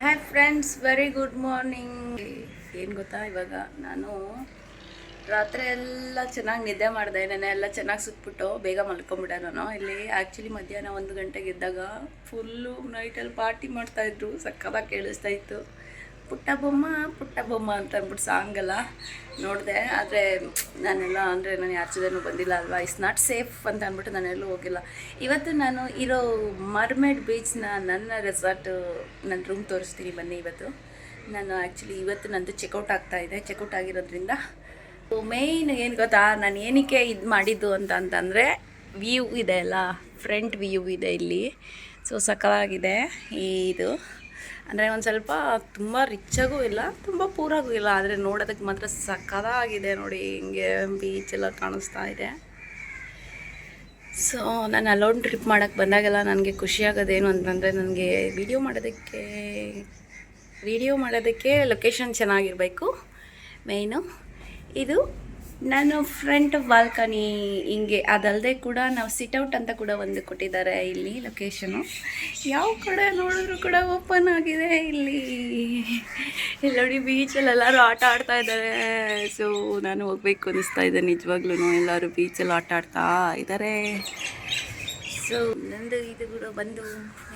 Hi friends very good morning ಏನು ಗೊತ್ತಾ? ಇವಾಗ ನಾನು ರಾತ್ರಿ ಎಲ್ಲ ಚೆನ್ನಾಗಿ ನಿದ್ದೆ ಮಾಡಿದೆ ನೆನೆ ಎಲ್ಲ ಚೆನ್ನಾಗಿ ಸುತ್ಬಿಟ್ಟು ಬೇಗ ಮಲ್ಕೊಂಬಿಟ್ಟೆ ನಾನು. ಇಲ್ಲಿ ಆ್ಯಕ್ಚುಲಿ ಮಧ್ಯಾಹ್ನ ಒಂದು ಗಂಟೆಗೆ ಇದ್ದಾಗ ಫುಲ್ಲು ನೈಟಲ್ಲಿ ಪಾರ್ಟಿ ಮಾಡ್ತಾಯಿದ್ರು ಸಕ್ಕತ್ತಾಗಿ ಕೇಳಿಸ್ತಾ ಇತ್ತು. ಪುಟ್ಟ ಬೊಮ್ಮ ಪುಟ್ಟ ಬೊಮ್ಮ ಅಂತ ಅಂದ್ಬಿಟ್ಟು ಸಾಂಗ್ ಎಲ್ಲ ನೋಡಿದೆ, ಆದರೆ ನಾನೆಲ್ಲ ಅಂದರೆ ನಾನು ಯಾರ ಜೊತೆನೂ ಬಂದಿಲ್ಲ ಅಲ್ವಾ? ಇಟ್ಸ್ ನಾಟ್ ಸೇಫ್ ಅಂತ ಅಂದ್ಬಿಟ್ಟು ನಾನೆಲ್ಲೂ ಹೋಗಿಲ್ಲ. ಇವತ್ತು ನಾನು ಇರೋ ಮರ್ಮೇಡ್ ಬೀಚ್ನ ನನ್ನ ರೆಸಾರ್ಟು ನನ್ನ ರೂಮ್ ತೋರಿಸ್ತೀನಿ ಬನ್ನಿ ಇವತ್ತು. ನಾನು ಆ್ಯಕ್ಚುಲಿ ಇವತ್ತು ನಂದು ಚೆಕ್ಔಟ್ ಆಗ್ತಾ ಇದೆ. ಚೆಕ್ಔಟ್ ಆಗಿರೋದ್ರಿಂದ ಮೇಯ್ನ್ ಏನು ಗೊತ್ತಾ? ನಾನು ಏನಕ್ಕೆ ಇದು ಮಾಡಿದ್ದು ಅಂತ ಅಂತಂದರೆ ವ್ಯೂ ಇದೆ ಅಲ್ಲ? ಫ್ರಂಟ್ ವ್ಯೂ ಇದೆ ಇಲ್ಲಿ. ಸೊ ಸಕಲಾಗಿದೆ. ಇದು. ಅಂದರೆ ಒಂದು ಸ್ವಲ್ಪ ತುಂಬ ರಿಚ್ಚಾಗೂ ಇಲ್ಲ, ತುಂಬ ಪೂರಾಗೂ ಇಲ್ಲ. ಆದರೆ ನೋಡೋದಕ್ಕೆ ಮಾತ್ರ ಸಕ್ಕದಾಗಿದೆ ನೋಡಿ, ಹಿಂಗೆ ಬೀಚ್ ಎಲ್ಲ ಕಾಣಿಸ್ತಾ ಇದೆ. ಸೊ ನಾನು ಅಲೋನ್ ಟ್ರಿಪ್ ಮಾಡೋಕ್ಕೆ ಬಂದಾಗೆಲ್ಲ ನನಗೆ ಖುಷಿಯಾಗೋದೇನು ಅಂತಂದರೆ ನನಗೆ ವಿಡಿಯೋ ಮಾಡೋದಕ್ಕೆ ವಿಡಿಯೋ ಮಾಡೋದಕ್ಕೆ ಲೊಕೇಶನ್ ಚೆನ್ನಾಗಿರಬೇಕು ಮೇಯ್ನು ಇದು ನಾನು ಫ್ರಂಟ್ ಬಾಲ್ಕನಿ ಹಿಂಗೆ ಅದಲ್ಲದೆ ಕೂಡ ನಾವು ಸಿಟ್ಔಟ್ ಅಂತ ಕೂಡ ಒಂದು ಕೊಟ್ಟಿದ್ದಾರೆ ಇಲ್ಲಿ ಲೊಕೇಶನು ಯಾವ ಕಡೆ ನೋಡಿದ್ರು ಕೂಡ ಓಪನ್ ಆಗಿದೆ ಇಲ್ಲಿ. ಎಲ್ಲೋಡಿ ಬೀಚಲ್ಲಿ ಎಲ್ಲರೂ ಆಟ ಆಡ್ತಾ ಇದ್ದಾರೆ. ಸೊ ನಾನು ಹೋಗ್ಬೇಕು ಅನಿಸ್ತಾ ಇದೆ ನಿಜವಾಗ್ಲೂ ಎಲ್ಲರೂ ಬೀಚಲ್ಲಿ ಆಟ ಆಡ್ತಾ ಇದ್ದಾರೆ. ಸೊ ನಂದು ಇದು ಕೂಡ ಬಂದು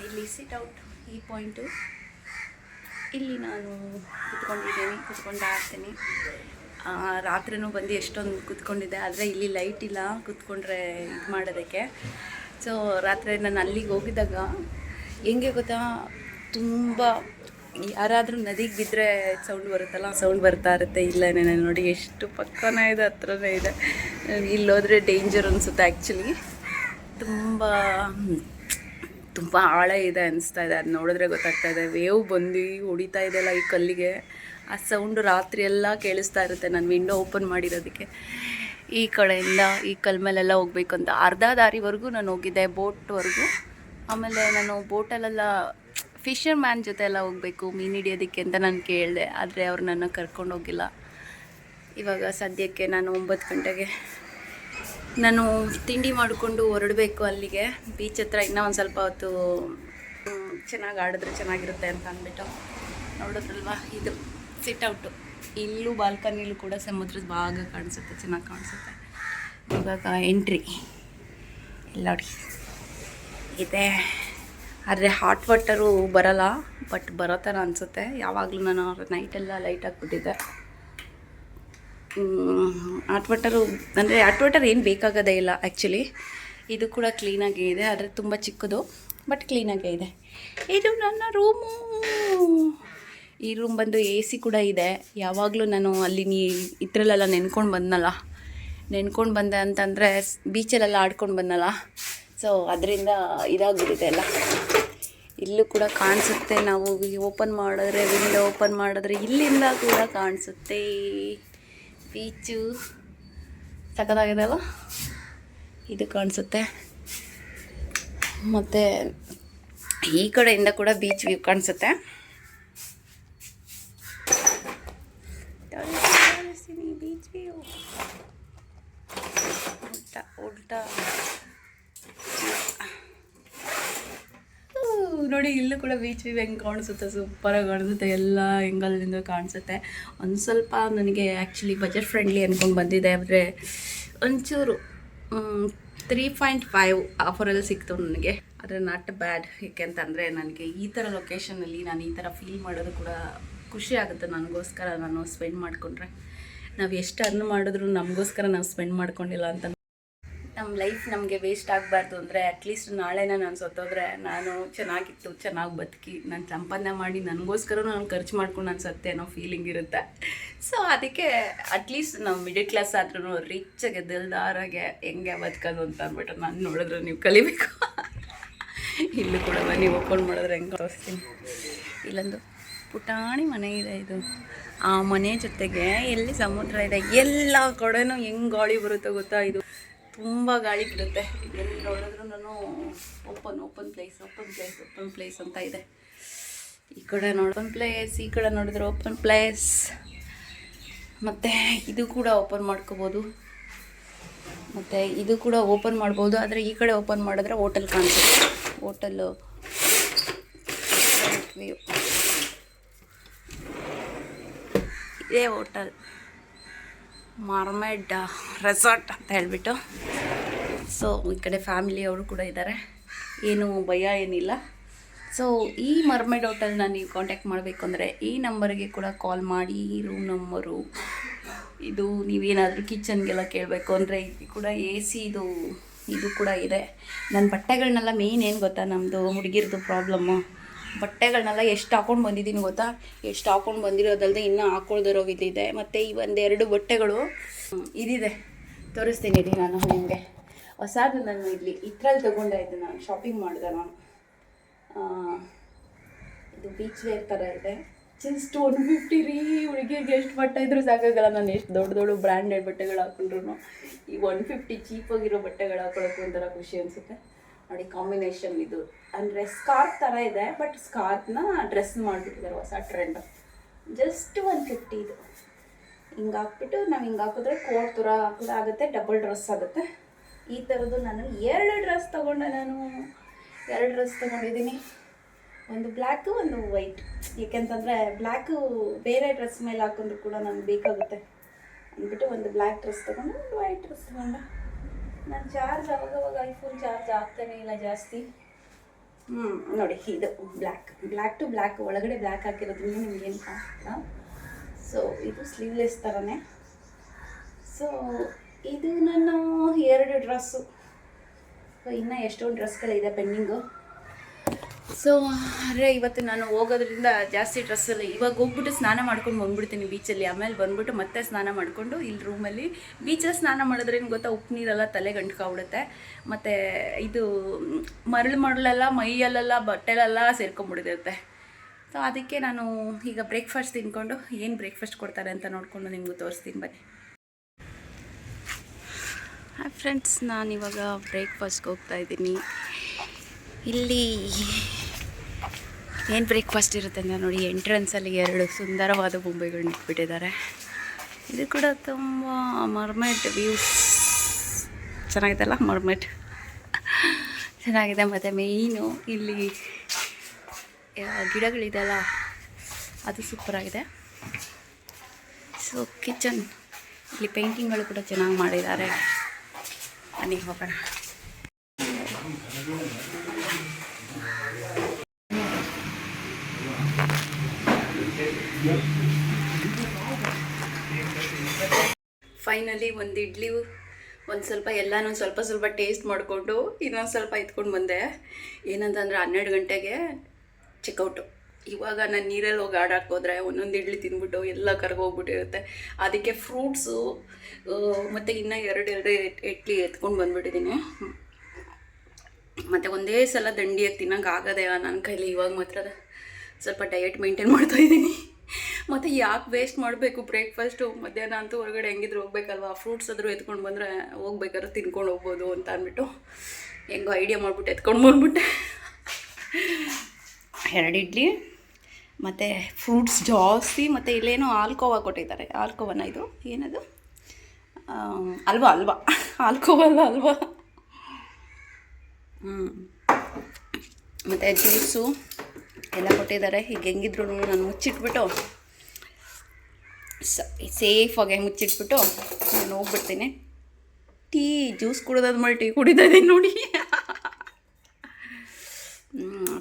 ಇಲ್ಲಿ ಸಿಟ್ಔಟ್ ಈ ಪಾಯಿಂಟು ಇಲ್ಲಿ ನಾನು ಕುತ್ಕೊಂಡಿದ್ದೀನಿ, ಕುತ್ಕೊಂಡು ಆಡ್ತೀನಿ. ರಾತ್ರಿನೂ ಬಂದು ಎಷ್ಟೊಂದು ಕುತ್ಕೊಂಡಿದ್ದೆ, ಆದರೆ ಇಲ್ಲಿ ಲೈಟ್ ಇಲ್ಲ, ಕುತ್ಕೊಂಡ್ರೆ ಇದು ಮಾಡೋದಕ್ಕೆ. ಸೊ ರಾತ್ರಿ ನಾನು ಅಲ್ಲಿಗೆ ಹೋಗಿದ್ದಾಗ ಹೆಂಗೆ ಗೊತ್ತಾ? ತುಂಬ ಯಾರಾದರೂ ನದಿಗೆ ಬಿದ್ದರೆ ಸೌಂಡ್ ಬರುತ್ತಲ್ಲ ಸೌಂಡ್ ಬರ್ತಾ ಇರುತ್ತೆ. ಇಲ್ಲ, ನಾನು ನೋಡಿ ಎಷ್ಟು ಪಕ್ಕನೇ ಇದೆ, ಹತ್ರನೇ ಇದೆ. ಇಲ್ಲೋದ್ರೆ ಡೇಂಜರ್ ಅನಿಸುತ್ತೆ ಆ್ಯಕ್ಚುಲಿ ತುಂಬ ತುಂಬ ಆಳ ಇದೆ ಅನಿಸ್ತಾ ಇದೆ. ಅದು ನೋಡಿದ್ರೆ ಗೊತ್ತಾಗ್ತಾ ಇದೆ. ವೇವ್ ಬಂದು ಹೊಡಿತಾ ಇದೆಯಲ್ಲ ಈ ಕಲ್ಲಿಗೆ. ಆ ಸೌಂಡು ರಾತ್ರಿ ಎಲ್ಲ ಕೇಳಿಸ್ತಾ ಇರುತ್ತೆ ನಾನು ವಿಂಡೋ ಓಪನ್ ಮಾಡಿರೋದಕ್ಕೆ. ಈ ಕಡೆಯಿಂದ ಈ ಕಲ್ ಮೇಲೆಲ್ಲ ಹೋಗ್ಬೇಕು ಅಂತ. ಅರ್ಧ ದಾರಿವರೆಗೂ ನಾನು ಹೋಗಿದ್ದೆ, ಬೋಟ್ವರೆಗೂ. ಆಮೇಲೆ ನಾನು ಬೋಟಲ್ಲೆಲ್ಲ ಫಿಶರ್ ಮ್ಯಾನ್ ಜೊತೆ ಎಲ್ಲ ಹೋಗಬೇಕು, ಮೀನು ಹಿಡಿಯೋದಕ್ಕೆ ಅಂತ ನಾನು ಕೇಳಿದೆ. ಆದರೆ ಅವ್ರು ನನ್ನ ಕರ್ಕೊಂಡು ಹೋಗಿಲ್ಲ. ಇವಾಗ ಸದ್ಯಕ್ಕೆ ನಾನು ಒಂಬತ್ತು ಗಂಟೆಗೆ ನಾನು ತಿಂಡಿ ಮಾಡಿಕೊಂಡು ಹೊರಡಬೇಕು ಅಲ್ಲಿಗೆ. ಬೀಚ್ ಹತ್ರ ಇನ್ನೂ ಒಂದು ಸ್ವಲ್ಪ ಹೊತ್ತು ಚೆನ್ನಾಗಿ ಆಡಿದ್ರೆ ಚೆನ್ನಾಗಿರುತ್ತೆ ಅಂತ ಅಂದ್ಬಿಟ್ಟು ನೋಡಿದ್ರಲ್ವಾ? ಇದು ಸಿಟ್ಔಟು ಇಲ್ಲೂ ಬಾಲ್ಕನಿಲೂ ಕೂಡ ಸಮುದ್ರದ ಭಾಗ ಕಾಣಿಸುತ್ತೆ, ಚೆನ್ನಾಗಿ ಕಾಣಿಸುತ್ತೆ. ಇವಾಗ ಎಂಟ್ರಿ ಇಲ್ಲ ಇದೆ. ಆದರೆ ಹಾಟ್ ವಾಟರು ಬರಲ್ಲ ಬಟ್ ಬರೋ ಥರ ಅನಿಸುತ್ತೆ. ಯಾವಾಗಲೂ ನಾನು ನೈಟೆಲ್ಲ ಲೈಟ್ ಹಾಕ್ಬಿಟ್ಟಿದ್ದೆ. ಹಾಟ್ ವಾಟರು ಅಂದರೆ ಆಟ್ ವಾಟರ್ ಏನು ಬೇಕಾಗೋದೇ ಇಲ್ಲ ಆ್ಯಕ್ಚುಲಿ ಇದು ಕೂಡ ಕ್ಲೀನಾಗೇ ಇದೆ, ಆದರೆ ತುಂಬ ಚಿಕ್ಕದು ಬಟ್ ಕ್ಲೀನಾಗೇ ಇದೆ. ಇದು ನನ್ನ ರೂಮು ಈ ರೂಮ್ ಬಂದು ಎ ಸಿ ಕೂಡ ಇದೆ. ಯಾವಾಗಲೂ ನಾನು ಅಲ್ಲಿ ನೀ ಇದರಲ್ಲೆಲ್ಲ ನೆನ್ಕೊಂಡು ಬಂದನಲ್ಲ. ನೆನ್ಕೊಂಡು ಬಂದೆ ಅಂತಂದರೆ ಬೀಚಲ್ಲೆಲ್ಲ ಆಡ್ಕೊಂಡು ಬಂದನಲ್ಲ. ಸೊ ಅದರಿಂದ ಇದಾಗ್ಬಿಟ್ಟಿದೆ ಎಲ್ಲ. ಇಲ್ಲೂ ಕೂಡ ಕಾಣಿಸುತ್ತೆ, ನಾವು ಓಪನ್ ಮಾಡಿದ್ರೆ ವಿಂಡೋ ಓಪನ್ ಮಾಡಿದ್ರೆ ಇಲ್ಲಿಂದ ಕೂಡ ಕಾಣಿಸುತ್ತೆ. ಬೀಚು ಸಖತ್ತಾಗಿದೆ ಅಲ್ಲ ಇದು ಕಾಣಿಸುತ್ತೆ. ಮತ್ತು ಈ ಕಡೆಯಿಂದ ಕೂಡ ಬೀಚ್ ವ್ಯೂ ಕಾಣಿಸುತ್ತೆ. ಬೀಚ್ ವ್ಯೂ ಉಲ್ಟಾ ಉಲ್ಟಾ. ನೋಡಿ ಇಲ್ಲೂ ಕೂಡ ಬೀಚ್ ವ್ಯೂ ಹೆಂಗೆ ಕಾಣಿಸುತ್ತೆ ಸೂಪರಾಗಿ ಕಾಣಿಸುತ್ತೆ, ಎಲ್ಲ ಹೆಂಗಲ್ಲಿಂದ ಕಾಣಿಸುತ್ತೆ. ಒಂದು ಸ್ವಲ್ಪ ನನಗೆ ಆ್ಯಕ್ಚುಲಿ ಬಜೆಟ್ ಫ್ರೆಂಡ್ಲಿ ಅಂದ್ಕೊಂಡು ಬಂದಿದೆ, ಆದರೆ ಒಂಚೂರು ತ್ರೀ ಪಾಯಿಂಟ್ ಫೈವ್ ಆಫರಲ್ಲಿ ಸಿಕ್ತು ನನಗೆ. ಆದರೆ ನಾಟ್ ಬ್ಯಾಡ್ ಏಕೆಂತಂದರೆ ನನಗೆ ಈ ಥರ ಲೊಕೇಶನಲ್ಲಿ ನಾನು ಈ ಥರ ಫೀಲ್ ಮಾಡೋದು ಕೂಡ ಖುಷಿ ಆಗುತ್ತೆ ನನಗೋಸ್ಕರ ನಾನು ಸ್ಪೆಂಡ್ ಮಾಡಿಕೊಂಡ್ರೆ. ನಾವು ಎಷ್ಟು ಅರ್ನ್ ಮಾಡಿದ್ರು ನಮಗೋಸ್ಕರ ನಾವು ಸ್ಪೆಂಡ್ ಮಾಡ್ಕೊಂಡಿಲ್ಲ ಅಂತ ನಮ್ಮ ಲೈಫ್ ನಮಗೆ ವೇಸ್ಟ್ ಆಗಬಾರ್ದು ಅಂದರೆ ಅಟ್ಲೀಸ್ಟ್ ನಾಳೆನ ನಾನು ಸತ್ತೋದ್ರೆ ನಾನು ಚೆನ್ನಾಗಿತ್ತು, ಚೆನ್ನಾಗಿ ಬದುಕಿ, ನಾನು ಸಂಪಾದನೆ ಮಾಡಿ ನನಗೋಸ್ಕರ ನಾನು ಖರ್ಚು ಮಾಡ್ಕೊಂಡು ನಾನು ಸತ್ತೆ ಅನ್ನೋ ಫೀಲಿಂಗ್ ಇರುತ್ತೆ. ಸೊ ಅದಕ್ಕೆ ಅಟ್ಲೀಸ್ಟ್ ನಾವು ಮಿಡಲ್ ಕ್ಲಾಸ್ ಆದ್ರೂ ರಿಚ್ಚಾಗೆ ದಿಲ್ದಾರಾಗೆ ಹೆಂಗೆ ಬದುಕೋದು ಅಂತ ಅಂದ್ಬಿಟ್ಟು ನಾನು ನೋಡಿದ್ರೆ ನೀವು ಕಲಿಬೇಕು. ಇಲ್ಲೂ ಕೂಡ ಬನ್ನಿ ಓಪನ್ ಮಾಡಿದ್ರೆ ಹೆಂಗೆ ತೋರಿಸ್ತೀನಿ. ಇಲ್ಲೊಂದು ಪುಟಾಣಿ ಮನೆ ಇದೆ ಇದು. ಆ ಮನೆ ಜೊತೆಗೆ ಎಲ್ಲಿ ಸಮುದ್ರ ಇದೆ, ಎಲ್ಲ ಕಡೆನೂ ಹೆಂಗೆ ಗಾಳಿ ಬರುತ್ತೋ ಗೊತ್ತಾ ಇದು. ತುಂಬ ಗಾಳಿ ಬಿಡುತ್ತೆ. ಎಲ್ಲಿ ನೋಡಿದ್ರು ನಾನು open open place open place open place ಅಂತ ಇದೆ. ಈ ಕಡೆ ಓಪನ್ ಪ್ಲೇಸ್ ಈ ಕಡೆ ನೋಡಿದ್ರೆ ಓಪನ್ ಪ್ಲೇಸ್ ಮತ್ತು ಇದು ಕೂಡ ಓಪನ್ ಮಾಡ್ಕೋಬೋದು. ಮತ್ತು ಇದು ಕೂಡ ಓಪನ್ ಮಾಡ್ಬೋದು. ಆದರೆ ಈ ಕಡೆ ಓಪನ್ ಮಾಡಿದ್ರೆ ಹೋಟೆಲ್ ಕಾಣಿಸುತ್ತೆ. ಹೋಟೆಲ್ಲು ಇದೇ ಹೋಟೆಲ್ ಮಾರ್ಮೆಡ್ ರೆಸಾರ್ಟ್ ಅಂತ ಹೇಳಿಬಿಟ್ಟು. ಸೊ ಈ ಕಡೆ ಫ್ಯಾಮಿಲಿ ಅವರು ಕೂಡ ಇದ್ದಾರೆ ಏನು ಭಯ ಏನಿಲ್ಲ. ಸೊ ಈ ಮರ್ಮೆಡ್ ಹೋಟೆಲ್ನ ನೀವು ಕಾಂಟ್ಯಾಕ್ಟ್ ಮಾಡಬೇಕು ಅಂದರೆ ಈ ನಂಬರ್ಗೆ ಕೂಡ ಕಾಲ್ ಮಾಡಿ ರೂಮ್ ನಂಬರು ಇದು ನೀವೇನಾದರೂ ಕಿಚನ್ಗೆಲ್ಲ ಕೇಳಬೇಕು ಅಂದರೆ ಇದು ಕೂಡ ಎ ಸಿದು ಇದು ಇದು ಕೂಡ ಇದೆ. ನನ್ನ ಬಟ್ಟೆಗಳನ್ನೆಲ್ಲ ಮೇಯ್ನ್ ಏನು ಗೊತ್ತಾ ನಮ್ಮದು ಹುಡುಗಿರದು ಪ್ರಾಬ್ಲಮ್ಮು ಬಟ್ಟೆಗಳನ್ನೆಲ್ಲ ಎಷ್ಟು ಹಾಕೊಂಡು ಬಂದಿದ್ದೀನಿ ಗೊತ್ತಾ? ಎಷ್ಟು ಹಾಕೊಂಡು ಬಂದಿರೋದಲ್ಲದೆ ಇನ್ನೂ ಹಾಕೊಳ್ದಿರೋ ಇದಿದೆ ಮತ್ತು ಈ ಒಂದೆರಡು ಬಟ್ಟೆಗಳು ಇದಿದೆ. ತೋರಿಸ್ತೀನಿ ಇರಿ ನಾನು ನಿಮಗೆ. ಹೊಸದು ನಾನು ಇಲ್ಲಿ ಇದ್ರಲ್ಲಿ ತೊಗೊಂಡೆ ಇದು ನಾನು ಶಾಪಿಂಗ್ ಮಾಡಿದೆ ನಾನು. ಇದು ಬೀಚ್ ವೇರ್ ಥರ ಇದೆ. ಜಸ್ಟ್ ಒನ್ ಫಿಫ್ಟಿ ರೀ ಹುಡುಗಿಗೆ ಎಷ್ಟು ಬಟ್ಟೆ ಇದ್ರೂ ಸಾಕಾಗಲ್ಲ. ನಾನು ಎಷ್ಟು ದೊಡ್ಡ ದೊಡ್ಡ ಬ್ರ್ಯಾಂಡೆಡ್ ಬಟ್ಟೆಗಳು ಹಾಕೊಂಡ್ರು ಈ ಒನ್ ಫಿಫ್ಟಿ ಚೀಪಾಗಿರೋ ಬಟ್ಟೆಗಳು ಹಾಕೊಳ್ಳೋಕೆ ಒಂಥರ ಖುಷಿ ಅನಿಸುತ್ತೆ. ನೋಡಿ ಕಾಂಬಿನೇಷನ್ ಇದು. ಅಂದರೆ ಸ್ಕಾರ್ಫ್ ಥರ ಇದೆ ಬಟ್ ಸ್ಕಾರ್ಫ್ನ ಡ್ರೆಸ್ ಮಾಡಿಬಿಟ್ಟಿದ್ದಾರೆ ಹೊಸ ಟ್ರೆಂಡ್ ಜಸ್ಟ್ ಒನ್ ಫಿಫ್ಟಿ ಇದು. ಹಿಂಗೆ ಹಾಕ್ಬಿಟ್ಟು ನಾವು ಹಿಂಗೆ ಹಾಕಿದ್ರೆ ಕೋಟ್ ಥರ ಕೂಡ ಆಗುತ್ತೆ ಡಬಲ್ ಡ್ರೆಸ್ ಆಗುತ್ತೆ. ಈ ಥರದ್ದು ನಾನು ಎರಡು ಡ್ರೆಸ್ ತೊಗೊಂಡೆ ನಾನು. ಎರಡು ಡ್ರೆಸ್ ತೊಗೊಂಡಿದ್ದೀನಿ. ಒಂದು ಬ್ಲ್ಯಾಕು ಒಂದು ವೈಟ್ ಏಕೆಂತಂದರೆ ಬ್ಲ್ಯಾಕು ಬೇರೆ ಡ್ರೆಸ್ ಮೇಲೆ ಹಾಕೊಂಡ್ರು ಕೂಡ ನನಗೆ ಬೇಕಾಗುತ್ತೆ. ಅಂದ್ಬಿಟ್ಟು ಒಂದು ಬ್ಲ್ಯಾಕ್ ಡ್ರೆಸ್ ತೊಗೊಂಡು, ಒಂದು ವೈಟ್ ಡ್ರೆಸ್ ತೊಗೊಂಡೆ. ನಾನು ಚಾರ್ಜ್ ಅವಾಗವಾಗ ಐಫೋನ್ ಚಾರ್ಜ್ ಆಗ್ತಾನೆ ಇಲ್ಲ ಜಾಸ್ತಿ. ಹ್ಞೂ ನೋಡಿ, ಇದು ಬ್ಲ್ಯಾಕ್ ಬ್ಲ್ಯಾಕ್ ಟು ಬ್ಲ್ಯಾಕ್ ಒಳಗಡೆ ಬ್ಲ್ಯಾಕ್ ಹಾಕಿರೋದ್ರಿಂದ ಏನು ಕಾಣಿಲ್ಲ ಸೊ ಇದು ಸ್ಲೀವ್ಲೆಸ್ ಥರನೇ ಸೊ ಇದು ನನ್ನ ಎರಡು ಡ್ರೆಸ್ಸು ಸೊ ಇನ್ನೂ ಎಷ್ಟೊಂದು ಡ್ರೆಸ್ಗಳಿದೆ ಪೆಂಡಿಂಗು ಸೊ ಆದರೆ ಇವತ್ತು ನಾನು ಹೋಗೋದ್ರಿಂದ ಜಾಸ್ತಿ ಡ್ರೆಸ್ಸಲ್ಲಿ ಇವಾಗ ಹೋಗ್ಬಿಟ್ಟು ಸ್ನಾನ ಮಾಡ್ಕೊಂಡು ಬಂದ್ಬಿಡ್ತೀನಿ ಬೀಚಲ್ಲಿ ಆಮೇಲೆ ಬಂದ್ಬಿಟ್ಟು ಮತ್ತೆ ಸ್ನಾನ ಮಾಡಿಕೊಂಡು ಇಲ್ಲಿ ರೂಮಲ್ಲಿ ಬೀಚಲ್ಲಿ ಸ್ನಾನ ಮಾಡಿದ್ರೇನು ಗೊತ್ತಾ? ಉಪ್ಪು ನೀರೆಲ್ಲ ತಲೆ ಗಂಟ್ಕೊಬಿಡುತ್ತೆ ಮತ್ತು ಇದು ಮರಳು ಮರಳೆಲ್ಲ, ಮೈಯಲ್ಲೆಲ್ಲ, ಬಟ್ಟೆಲೆಲ್ಲ ಸೇರ್ಕೊಂಡ್ಬಿಟ್ಟಿರುತ್ತೆ ಸೊ ಅದಕ್ಕೆ ನಾನು ಈಗ ಬ್ರೇಕ್ಫಾಸ್ಟ್ ತಿನ್ಕೊಂಡು ಏನು ಬ್ರೇಕ್ಫಾಸ್ಟ್ ಕೊಡ್ತಾರೆ ಅಂತ ನೋಡಿಕೊಂಡು ನಿಮಗೂ ತೋರಿಸ್ತೀನಿ ಬನ್ನಿ. ಹಾಯ್ ಫ್ರೆಂಡ್ಸ್ ನಾನಿವಾಗ ಬ್ರೇಕ್ಫಾಸ್ಟ್ಗೆ ಹೋಗ್ತಾ ಇದ್ದೀನಿ. ಇಲ್ಲಿ ಏನು ಬ್ರೇಕ್ಫಾಸ್ಟ್ ಇರುತ್ತೆ ಅಂದರೆ ನೋಡಿ ಎಂಟ್ರೆನ್ಸಲ್ಲಿ ಎರಡು ಸುಂದರವಾದ ಬೊಂಬೆಗಳನ್ನ ಇಟ್ಬಿಟ್ಟಿದ್ದಾರೆ. ಇದು ಕೂಡ ತುಂಬ ಮರ್ಮೆಟ್ ವ್ಯೂಸ್ ಚೆನ್ನಾಗಿದೆಲ್ಲ ಮರ್ಮೆಟ್? ಚೆನ್ನಾಗಿದೆ ಮತ್ತು ಮೇಯ್ನು ಇಲ್ಲಿ ಗಿಡಗಳಿದೆಯಲ್ಲ, ಅದು ಸೂಪರಾಗಿದೆ ಸೊ ಕಿಚನ್ ಇಲ್ಲಿ ಪೇಂಟಿಂಗ್ಗಳು ಕೂಡ ಚೆನ್ನಾಗಿ ಮಾಡಿದ್ದಾರೆ. ಬನ್ನಿ, ಹೋಗೋಣ. ಫೈನಲಿ ಒಂದು ಇಡ್ಲಿ, ಒಂದು ಸ್ವಲ್ಪ ಎಲ್ಲನೂ ಸ್ವಲ್ಪ ಸ್ವಲ್ಪ ಟೇಸ್ಟ್ ಮಾಡಿಕೊಂಡು ಇನ್ನೊಂದು ಸ್ವಲ್ಪ ಎತ್ಕೊಂಡು ಬಂದೆ. ಏನಂತಂದ್ರೆ ಹನ್ನೆರಡು ಗಂಟೆಗೆ ಚೆಕ್ಔಟು ಇವಾಗ ನಾನು ನೀರಲ್ಲಿ ಹೋಗಿ ಆಡಾಕೋದ್ರೆ ಒಂದೊಂದು ಇಡ್ಲಿ ತಿಂದ್ಬಿಟ್ಟು ಎಲ್ಲ ಕರ್ಗೋಗ್ಬಿಟ್ಟಿರುತ್ತೆ ಅದಕ್ಕೆ ಫ್ರೂಟ್ಸು ಮತ್ತು ಇನ್ನೂ ಎರಡು ಎರಡು ಇಡ್ಲಿ ಎತ್ಕೊಂಡು ಬಂದ್ಬಿಟ್ಟಿದ್ದೀನಿ ಮತ್ತು ಒಂದೇ ಸಲ ದಂಡಿಯಾಗಿ ತಿನ್ನೋಕೆ ಆಗದೆ ನನ್ನ ಕೈಲಿ ಇವಾಗ ಮಾತ್ರ ಸ್ವಲ್ಪ ಡಯಟ್ ಮೇಂಟೈನ್ ಮಾಡ್ತಾ ಇದ್ದೀನಿ ಮತ್ತು ಯಾಕೆ ವೇಸ್ಟ್ ಮಾಡಬೇಕು ಬ್ರೇಕ್ಫಾಸ್ಟು ಮಧ್ಯಾಹ್ನ ಅಂತೂ ಹೊರಗಡೆ ಹೆಂಗಿದ್ರು ಹೋಗ್ಬೇಕಲ್ವಾ? ಫ್ರೂಟ್ಸ್ ಆದರೂ ಎತ್ಕೊಂಡು ಬಂದರೆ ಹೋಗ್ಬೇಕಾದ್ರೆ ತಿನ್ಕೊಂಡು ಹೋಗ್ಬೋದು ಅಂತ ಅಂದ್ಬಿಟ್ಟು ಹೆಂಗೋ ಐಡಿಯಾ ಮಾಡಿಬಿಟ್ಟು ಎತ್ಕೊಂಡು ಬಂದ್ಬಿಟ್ಟೆ. ಎರಡು ಇಡ್ಲಿ, ಮತ್ತು ಫ್ರೂಟ್ಸ್ ಜಾಸ್ತಿ, ಮತ್ತು ಇಲ್ಲೇನೋ ಆಲ್ಕೋವಾ ಕೊಟ್ಟಿದ್ದಾರೆ. ಆಲ್ಕೋವನ ಇದು? ಏನದು? ಅಲ್ವಾ ಅಲ್ವಾ? ಆಲ್ಕೋವಾ ಅಲ್ಲ, ಅಲ್ವಾ? ಹ್ಞೂ ಮತ್ತು ಜ್ಯೂಸು ಎಲ್ಲ ಕೊಟ್ಟಿದ್ದಾರೆ. ಈಗ ಹೆಂಗಿದ್ರು ನಾನು ಮುಚ್ಚಿಟ್ಬಿಟ್ಟು ಸ ಸೇಫಾಗಿ ಮುಚ್ಚಿಟ್ಬಿಟ್ಟು ನಾನು ಹೋಗ್ಬಿಡ್ತೀನಿ. ಟೀ, ಜ್ಯೂಸ್ ಕುಡ್ದಾದ್ಮೇಲೆ ಟೀ ಇದ್ದೀನಿ ನೋಡಿ.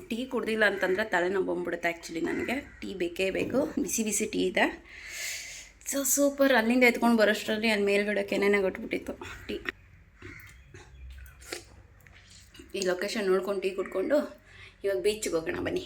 ಟೀ ಕುಡ್ದಿಲ್ಲ ಅಂತಂದರೆ ತಲೆನೋವು ಬಂದ್ಬಿಡುತ್ತೆ ಆ್ಯಕ್ಚುಲಿ ನನಗೆ. ಟೀ ಬೇಕೇ ಬೇಕು. ಬಿಸಿ ಬಿಸಿ ಟೀ ಇದೆ. ಸೊ ಸೂಪರ್ ಅಲ್ಲಿಂದ ಎತ್ಕೊಂಡು ಬರೋಷ್ಟರಲ್ಲಿ ಅಲ್ಲಿ ಮೇಲ್ಗಡೆ ಕೆನೆನೆ ಕೊಟ್ಬಿಟ್ಟಿತ್ತು ಟೀ. ಈ ಲೊಕೇಶನ್ ನೋಡ್ಕೊಂಡು ಟೀ ಕುಡ್ಕೊಂಡು ಇವಾಗ ಬೀಚ್ಗೆ ಹೋಗೋಣ ಬನ್ನಿ.